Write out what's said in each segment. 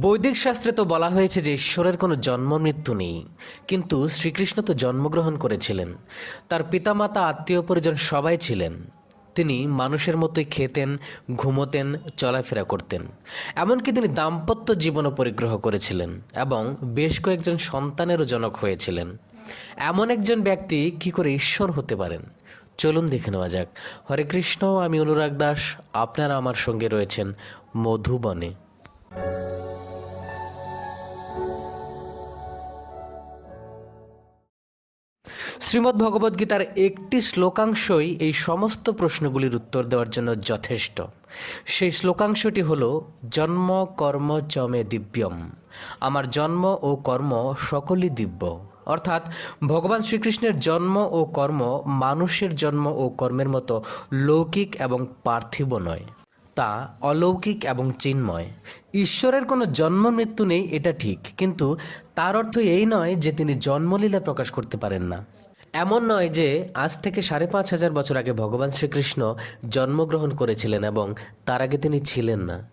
বৈদিক শাস্ত্রে তো বলা হয়েছে যে ঈশ্বরের কোনো জন্ম, মৃত্যু নেই। কিন্তু শ্রীকৃষ্ণ তো জন্মগ্রহণ করেছিলেন। তার পিতামাতা, আত্মীয় পরিজন সবাই ছিলেন। তিনি মানুষের মতোই খেতেন, ঘুমোতেন, চলাফেরা করতেন। এমনকি তিনি দাম্পত্য জীবনও পরিগ্রহ করেছিলেন এবং বেশ কয়েকজন সন্তানেরও জনক হয়েছিলেন। এমন একজন ব্যক্তি কি করে ঈশ্বর হতে পারেন? চলুন দেখে নেওয়া যাক। হরে কৃষ্ণ, আমি অনুরাগ দাস। আপনারা আমার সঙ্গে রয়েছেন মধুবনে। শ্রীমদ্ ভগবদ্গীতার একটি শ্লোকাংশই এই সমস্ত প্রশ্নগুলির উত্তর দেওয়ার জন্য যথেষ্ট। সেই শ্লোকাংশটি হল, জন্ম, কর্ম চমে দিব্যম। আমার জন্ম ও কর্ম সকলই দিব্য। অর্থাৎ, ভগবান শ্রীকৃষ্ণের জন্ম ও কর্ম মানুষের জন্ম ও কর্মের মতো লৌকিক এবং পার্থিব নয়। তা অলৌকিক এবং চিন্ময়। ঈশ্বরের কোনো জন্ম মৃত্যু নেই, এটা ঠিক। কিন্তু তার অর্থ এই নয় যে তিনি জন্মলীলা প্রকাশ করতে পারেন না। এমন নয় যে আজ থেকে সাড়ে পাঁচ হাজার বছর আগে ভগবান শ্রীকৃষ্ণ জন্মগ্রহণ করেছিলেন এবং তার আগে তিনি ছিলেন না।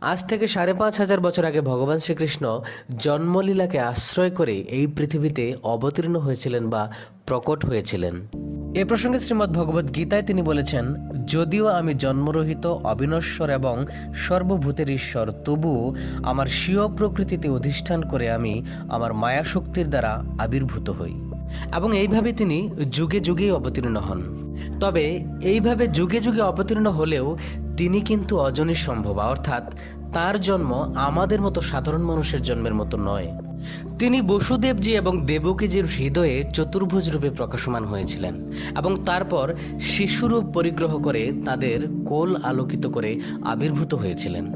আজ থেকে সাড়ে পাঁচ হাজার বছর আগে ভগবান শ্রীকৃষ্ণ জন্মলীলাকে আশ্রয় করে এই পৃথিবীতে অবতীর্ণ হয়েছিলেন বা প্রকট হয়েছিলেন। এ প্রসঙ্গে শ্রীমদ্ ভগবত গীতায় তিনি বলেছেন, যদিও আমি জন্মরহিত, অবিনশ্বর এবং সর্বভূতের ঈশ্বর তবুও আমার স্বীয় প্রকৃতিতে অধিষ্ঠান করে আমি আমার মায়া শক্তির দ্বারা আবির্ভূত হই। এবং এইভাবে তিনি যুগে যুগেই অবতীর্ণ হন। তবে এইভাবে যুগে যুগে অবতীর্ণ হলেও তিনি কিন্তু অজনী সম্ভব, অর্থাৎ তার জন্ম আমাদের মতো সাধারণ মানুষের জন্মের মতো নয়। তিনি বসুদেবজি এবং দেবকীজির হৃদয়ে চতুর্ভুজ রূপে প্রকাশমান হয়েছিলেন এবং তারপর শিশুরূপ পরিগ্রহ করে তাদের কোল আলোকিত করে আবির্ভূত হয়েছিলেন।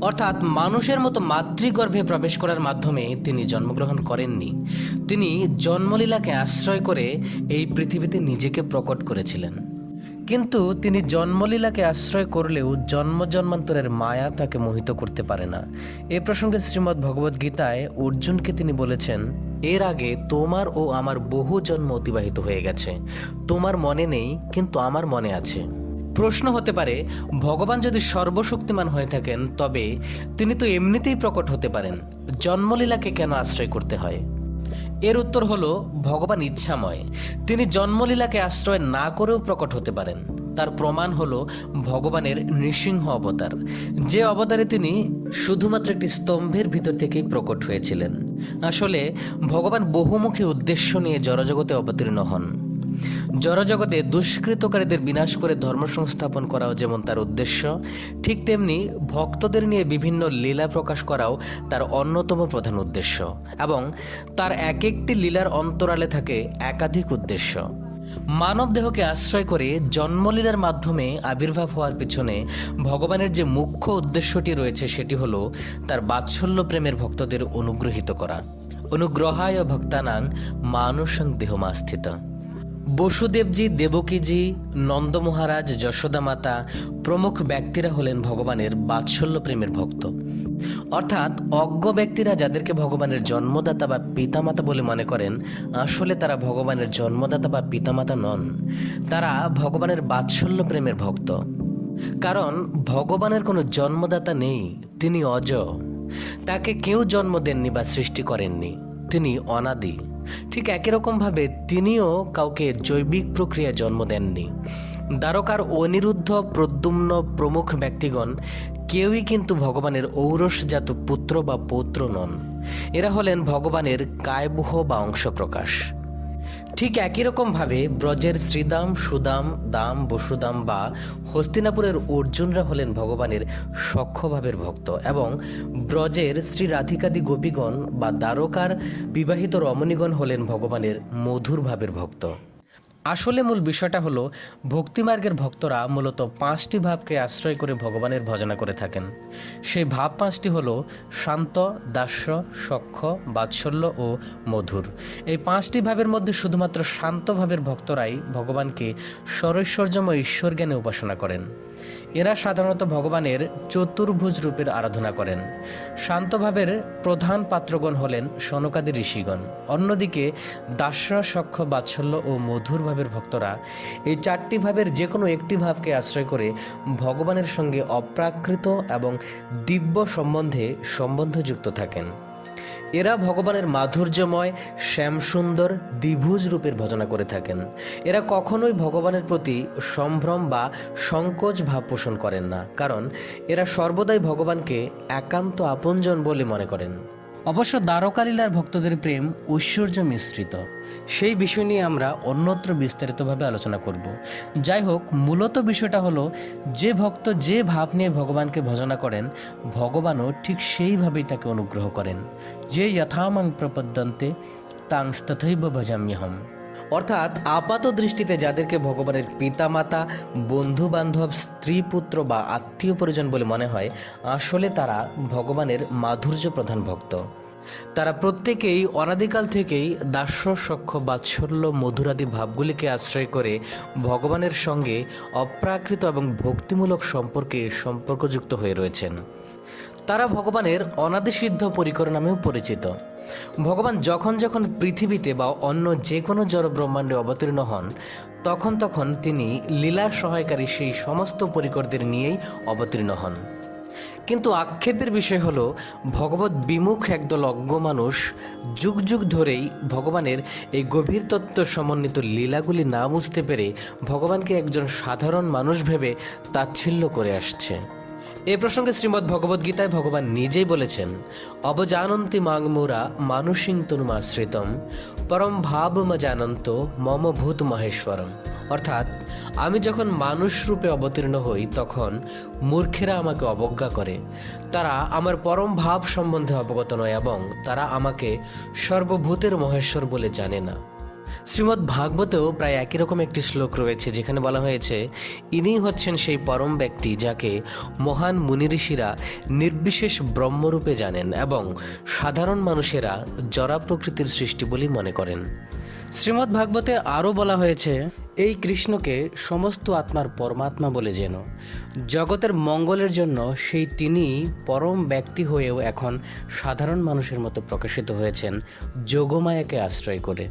অর্থাৎ মানুষের মতো মাতৃগর্ভে প্রবেশ করার মাধ্যমে তিনি জন্মগ্রহণ করেননি। তিনি জন্মলীলাকে আশ্রয় করে এই পৃথিবীতে নিজেকে প্রকট করেছিলেন। কিন্তু তিনি জন্মলীলাকে আশ্রয় করলেও জন্ম জন্মান্তরের মায়া তাকে মোহিত করতে পারে না। এ প্রসঙ্গে শ্রীমদ্ ভগবদ গীতায় অর্জুনকে তিনি বলেছেন, এর আগে তোমার ও আমার বহু জন্ম অতিবাহিত হয়ে গেছে। তোমার মনে নেই, কিন্তু আমার মনে আছে। প্রশ্ন হতে পারে, ভগবান যদি সর্বশক্তিমান হয়ে থাকেন, তবে তিনি তো এমনিতেই প্রকট হতে পারেন। জন্মলীলাকে কেন আশ্রয় করতে হয়? এর উত্তর হলো, ভগবান ইচ্ছাময়। তিনি জন্মলীলাকে আশ্রয় না করেও প্রকট হতে পারেন। তার প্রমাণ হলো, ভগবানের নৃসিংহ অবতার। যে অবতারে তিনি শুধুমাত্র একটি স্তম্ভের ভিতর থেকেই প্রকট হয়েছিলেন। আসলে, ভগবান বহুমুখী উদ্দেশ্য নিয়ে জড়জগতে অবতীর্ণ হন। জড়জগতে দুষ্কৃতকারীদের বিনাশ করে ধর্ম সংস্থাপন করাও যেমন তার উদ্দেশ্য, ঠিক তেমনি ভক্তদের নিয়ে বিভিন্ন লীলা প্রকাশ করাও তার অন্যতম প্রধান উদ্দেশ্য এবং তার এক একটি লীলার অন্তরালে থাকে একাধিক উদ্দেশ্য। মানব দেহকে আশ্রয় করে জন্মলীলার মাধ্যমে আবির্ভাব হওয়ার পিছনে ভগবানের যে মুখ্য উদ্দেশ্যটি রয়েছে সেটি হলো তার বাৎসল্য প্রেমের ভক্তদের অনুগ্রহিত করা। অনুগ্রহায় ভক্তানাং মানুষং দেহমাস্থিত। বসুদেবজি, দেবকীজি নন্দ মহারাজ যশোদা মাতা প্রমুখ ব্যক্তিরা হলেন ভগবানের বাৎসল্য প্রেমের ভক্ত। অর্থাৎ অজ্ঞ ব্যক্তিরা যাদেরকে ভগবানের জন্মদাতা বা পিতামাতা বলে মনে করেন, আসলে তারা ভগবানের জন্মদাতা বা পিতামাতা নন। তারা ভগবানের বাৎসল্য প্রেমের ভক্ত। কারণ ভগবানের কোনো জন্মদাতা নেই, তিনি অজ। তাকে কেউ জন্ম দেননি বা সৃষ্টি করেননি, তিনি অনাদি। ঠিক একই রকমভাবে তিনিও কাউকে জৈবিক প্রক্রিয়ায় জন্ম দেননি। দ্বারকার অনিরুদ্ধ প্রদ্যুম্ন প্রমুখ ব্যক্তিগণ কেউই কিন্তু ভগবানের ঔরসজাত পুত্র বা পৌত্র নন। এরা হলেন ভগবানের কায়বুহ বা অংশ প্রকাশ ঠিক একই রকমভাবে ব্রজের শ্রীদাম, সুদাম, দাম, বসুদাম বা হস্তিনাপুরের অর্জুনরা হলেন ভগবানের সক্ষভাবের ভক্ত এবং ব্রজের শ্রী রাধিকাদি গোপীগণ বা দ্বারকার বিবাহিত রমণীগণ হলেন ভগবানের মধুরভাবের ভক্ত। আসলে মূল বিষয়টা হলো ভক্তিমার্গের ভক্তরা মূলত পাঁচটি ভাবকে আশ্রয় করে ভগবানের ভজনা করে থাকেন। সেই ভাব পাঁচটি হলো, শান্ত, দাস্য, সক্ষ, বাৎসল্য ও মধুর। এই পাঁচটি ভাবের মধ্যে শুধুমাত্র শান্ত ভাবের ভক্তরাই ভগবানকে স্বরৈশ্বর্যময় ঈশ্বর জ্ঞানে উপাসনা করেন। এরা সাধারণত ভগবানের চতুর্ভুজ রূপের আরাধনা করেন। শান্তভাবের প্রধান পাত্রগণ হলেন সনকাদি ঋষিগণ। অন্যদিকে দাসরা সক্ষ, বাৎসল্য ও মধুর ভাবের ভক্তরা এই চারটি ভাবের যে কোনো একটি ভাবকে আশ্রয় করে ভগবানের সঙ্গে অপ্রাকৃত এবং দিব্য সম্বন্ধে সম্বন্ধযুক্ত থাকেন। এরা ভগবানের মাধুর্যময়, শ্যামসুন্দর, দ্বিভুজ রূপের ভজনা করে থাকেন। এরা কখনোই ভগবানের প্রতি সম্ভ্রম বা সংকোচ ভাব পোষণ করেন না, কারণ এরা সর্বদাই ভগবানকে একান্ত আপনজন বলে মনে করেন। অবশ্য দ্বারকালীলার ভক্তদের প্রেম ঐশ্বর্য মিশ্রিত। সেই বিষয় নিয়ে আমরা অন্যত্র বিস্তারিতভাবে আলোচনা করব। যাই হোক, মূলত বিষয়টা হলো, যে ভক্ত যে ভাব নিয়ে ভগবানকে ভজনা করেন, ভগবানও ঠিক সেইভাবেই তাকে অনুগ্রহ করেন। যে যথামাং প্রপদ্যন্তে তাংস্তথৈব ভজাম্যহম। অর্থাৎ আপাত দৃষ্টিতে যাদেরকে ভগবানের পিতামাতা বন্ধু বান্ধব স্ত্রী পুত্র বা আত্মীয় পরিজন বলে মনে হয়, আসলে তারা ভগবানের মাধুর্য প্রধান ভক্ত। তারা প্রত্যেকেই অনাদিকাল থেকেই দাস্য সক্ষ বাৎসল্য, মধুরাদি ভাবগুলিকে আশ্রয় করে ভগবানের সঙ্গে অপ্রাকৃত এবং ভক্তিমূলক সম্পর্কে সম্পর্কযুক্ত হয়ে রয়েছেন। তারা ভগবানের অনাদিসিদ্ধ পরিকর নামেও পরিচিত। ভগবান যখন যখন পৃথিবীতে বা অন্য যে কোনো জড় ব্রহ্মাণ্ডে অবতীর্ণ হন, তখন তখন তিনি লীলা সহায়কারী সেই সমস্ত পরিকরদের নিয়েই অবতীর্ণ হন। কিন্তু আক্ষেপের বিষয় হল ভগবত বিমুখ একদল অজ্ঞ মানুষ যুগ যুগ ধরেই ভগবানের এই গভীর তত্ত্ব সমন্বিত লীলাগুলি না বুঝতে পেরে ভগবানকে একজন সাধারণ মানুষ ভেবে তাচ্ছিল্য করে আসছে। এ প্রসঙ্গে শ্রীমদ্ ভগবদ্গীতায় ভগবান নিজেই বলেছেন, অবজানন্তি মাংমুরা মানুষিং তনুমাশ্রিতম, পরম ভাবমজানন্ত মম ভূত মহেশ্বরম। অর্থাৎ আমি যখন মানুষ রূপে অবতীর্ণ হই, তখন মূর্খেরা আমাকে অবজ্ঞা করে। তারা আমার পরম ভাব সম্বন্ধে অবগত নয় এবং তারা আমাকে সর্বভূতের মহেশ্বর বলে জানে না। শ্রীমদ্ ভাগবতেও প্রায় একই রকম একটি শ্লোক রয়েছে, যেখানে বলা হয়েছে ইনিই হচ্ছেন সেই পরম ব্যক্তি যাকে মহান মুনি ঋষিরা নির্বিশেষ ব্রহ্মরূপে জানেন এবং সাধারণ মানুষেরা জরা প্রকৃতির সৃষ্টি বলেই মনে করেন। শ্রীমদ্ ভাগবতে আরও বলা হয়েছে এই কৃষ্ণকে সমস্ত আত্মার পরমাত্মা বলে যেন। জগতের মঙ্গলের জন্য সেই তিনি পরম ব্যক্তি হয়েও এখন সাধারণ মানুষের মতো প্রকাশিত হয়েছেন, যোগমায়াকে আশ্রয় করে।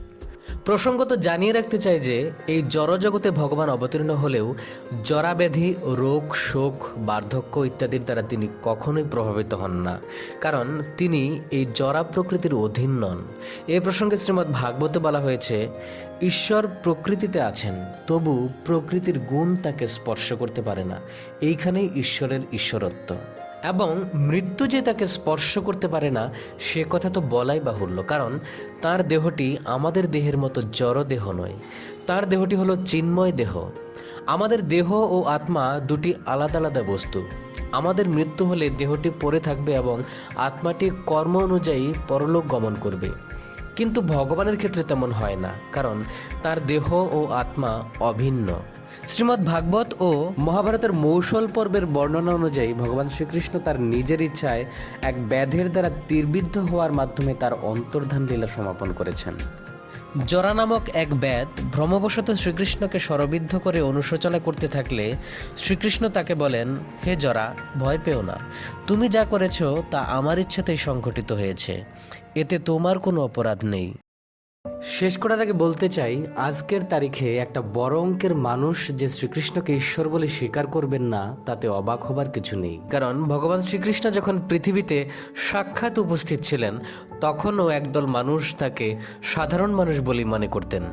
প্রসঙ্গত জানিয়ে রাখতে চাই যে, এই জড়জগতে ভগবান অবতীর্ণ হলেও জরাব্যাধি, রোগ, শোক, বার্ধক্য ইত্যাদির দ্বারা তিনি কখনোই প্রভাবিত হন না। কারণ তিনি এই জরা প্রকৃতির অধীন নন। এ প্রসঙ্গে শ্রীমদ্ ভাগবতে বলা হয়েছে, ঈশ্বর প্রকৃতিতে আছেন, তবু প্রকৃতির গুণ তাকে স্পর্শ করতে পারে না। এইখানেই ঈশ্বরের ঈশ্বরত্ব। এবং মৃত্যু যে তাকে স্পর্শ করতে পারে না, সে কথা তো বলাই বাহুল্য, কারণ তার দেহটি আমাদের দেহের মতো জড় দেহ নয়। তার দেহটি হলো চিন্ময় দেহ। আমাদের দেহ ও আত্মা দুটি আলাদা আলাদা বস্তু। আমাদের মৃত্যু হলে দেহটি পড়ে থাকবে এবং আত্মাটি কর্ম অনুযায়ী পরলোক গমন করবে। কিন্তু ভগবানের ক্ষেত্রে তেমন হয় না, কারণ তার দেহ ও আত্মা অভিন্ন। শ্রীমদ্ ভাগবত ও মহাভারতের মৌসল পর্বের বর্ণনা অনুযায়ী ভগবান শ্রীকৃষ্ণ তার নিজের ইচ্ছায় এক ব্যাধের দ্বারা তীরবিদ্ধ হওয়ার মাধ্যমে তার অন্তর্ধান লীলা সমাপন করেছেন। জরা নামক এক ব্যাধ ভ্রমবশত শ্রীকৃষ্ণকে স্বরবিদ্ধ করে অনুশোচনা করতে থাকলে শ্রীকৃষ্ণ তাকে বলেন, হে জরা, ভয় পেও না। তুমি যা করেছ তা আমার ইচ্ছাতেই সংঘটিত হয়েছে। এতে তোমার কোনো অপরাধ নেই। শেষ করার আগে বলতে চাই, আজকের তারিখে একটা বড় অঙ্কের মানুষ যে শ্রীকৃষ্ণকে ঈশ্বর বলে স্বীকার করবেন না, তাতে অবাক হবার কিছু নেই। কারণ ভগবান শ্রীকৃষ্ণ যখন পৃথিবীতে সাক্ষাৎ উপস্থিত ছিলেন, তখনও একদল মানুষ তাকে সাধারণ মানুষ বলেই মনে করতেন।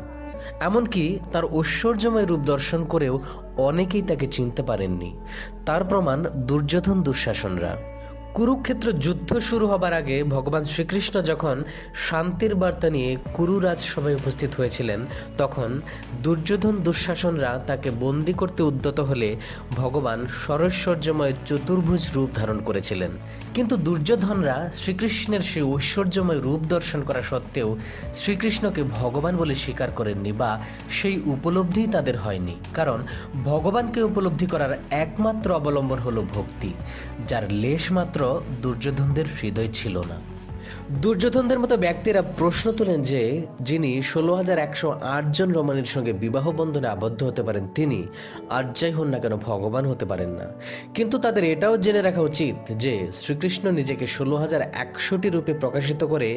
এমনকি তার ঐশ্বর্যময় রূপ দর্শন করেও অনেকেই তাকে চিনতে পারেননি। তার প্রমাণ দুর্যোধন দুঃশাসনরা। কুরুক্ষেত্র যুদ্ধ শুরু হবার আগে ভগবান শ্রীকৃষ্ণ যখন শান্তির বার্তা নিয়ে কুরু রাজসভায় উপস্থিত হয়েছিলেন, তখন দুর্যোধন দুঃশাসনরা তাকে বন্দি করতে উদ্যত হলে ভগবান সরৈশ্বর্যময় চতুর্ভুজ রূপ ধারণ করেছিলেন। কিন্তু দুর্যোধনরা শ্রীকৃষ্ণের সেই ঐশ্বর্যময় রূপ দর্শন করা সত্ত্বেও শ্রীকৃষ্ণকে ভগবান বলে স্বীকার করেননি বা সেই উপলব্ধিই তাদের হয়নি। কারণ ভগবানকে উপলব্ধি করার একমাত্র অবলম্বন হলো ভক্তি, যার লেশ মাত্র দুর্যোধনদের হৃদয় ছিল না। দুর্যোধনদের মতো ব্যক্তিরা প্রশ্ন তোলেন যে, যিনি ষোলো হাজার একশো জন রমণীর সঙ্গে বিবাহ বন্ধনে আবদ্ধ হতে পারেন, তিনি আর যাই হন না কেন ভগবান হতে পারেন না। কিন্তু তাদের এটাও জেনে রাখা উচিত যে, শ্রীকৃষ্ণ নিজেকে ষোলো হাজার একশোটি রূপে প্রকাশিত করে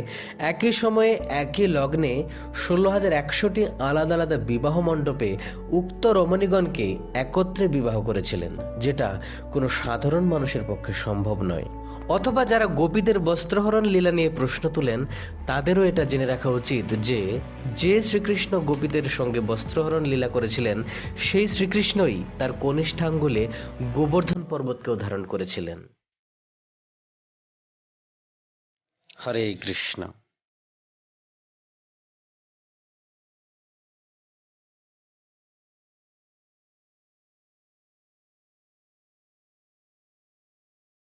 একই সময়ে একই লগ্নে ষোলো হাজার একশোটি আলাদা আলাদা বিবাহ মণ্ডপে উক্ত রমণীগণকে একত্রে বিবাহ করেছিলেন, যেটা কোনো সাধারণ মানুষের পক্ষে সম্ভব নয়। অথবা যারা গোপীদের বস্ত্রহরণ লীলা নিয়ে প্রশ্ন তুলেন, তাদেরও এটা জেনে রাখা উচিত যে যে শ্রীকৃষ্ণ গোপীদের সঙ্গে বস্ত্রহরণ লীলা করেছিলেন, সেই শ্রীকৃষ্ণই তার কনিষ্ঠাঙ্গুলে গোবর্ধন পর্বতকেও ধারণ করেছিলেন। হরে কৃষ্ণ।